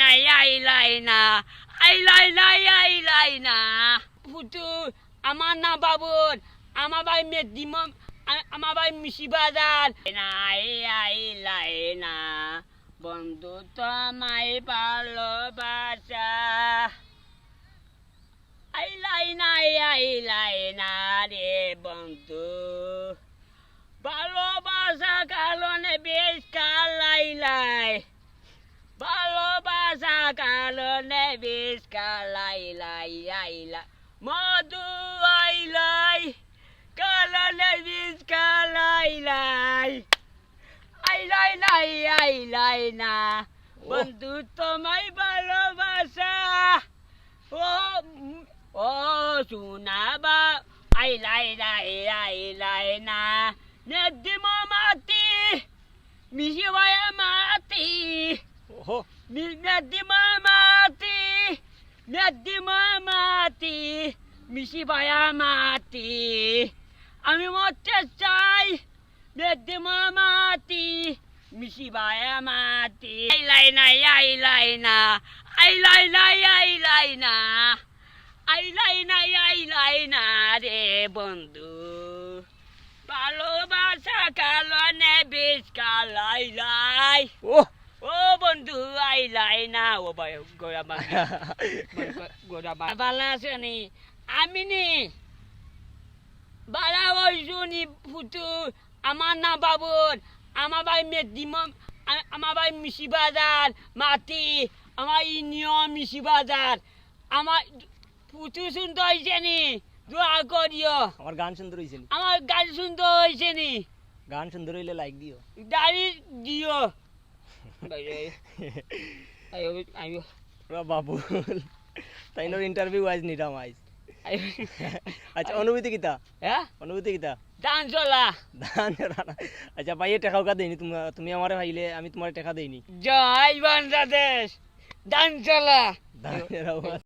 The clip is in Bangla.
আইলাই না আইলাই না আইলাই না ফুটু আমার না বাবুর আমার ভাই মেদিম আমার ভাই মিশি বাজার না আইলাই না বন্ধু তোমায় ভালোবাসা আইলাই না আইলাই না রে বন্ধু ভালোবাসা কারণে বেশ কালাইলাই আইলাই মধু আইলাই কারণে বেশ কালাইলাই আইলাই নাই আইলাই না বন্ধু তোমায় ভালোবাসা ও ও শোনাবা আইলাই নাই আইলাই না নেদিম মাতি মিশি ভাইয়া মাতি ওহো নেদিম মাতি নেদিম মাতি মিশি ভাইয়া মাতি আমি মরতে চাই নেদিম মাতি মিশি ভাইয়া মাতি আইলাই নাই আইলাই না আইলাই নাই আইলাই না আইলাই নাই আইলাই না রে বন্ধু ভালোবাসা কালনে বেশ কালাইলাই ও ও বাংলা আছে আমি নি। বালা ওই আমার না বাবুর আমার ভাই মেদিম আমার ভাই মিশি বাজার মাটি। আমার ইউনিয়ন মিশি বাজার। আমার ফুটু সুন্দর হয়েছে নি? দোয়া করিও। আমার গান সুন্দর হয়েছে নি? আমার গান সুন্দর হয়েছে নি? গান সুন্দর হইলে লাইক দিও। দাড়ি দিও। আইও ওরা বাবুল তাই নোর ইন্টারভিউ আইজ। নিলাম আজ আচ্ছা অনুভূতি কিতা? হ্যাঁ অনুভূতি কিতা? ডান চলা রানা। আচ্ছা ভাইয়ে টাকা উকা দেয়নি তুমি আমারে ভাইলে আমি তোমার টাকা দেইনি। জয় বাংলাদেশ ডান চলা আওয়াজ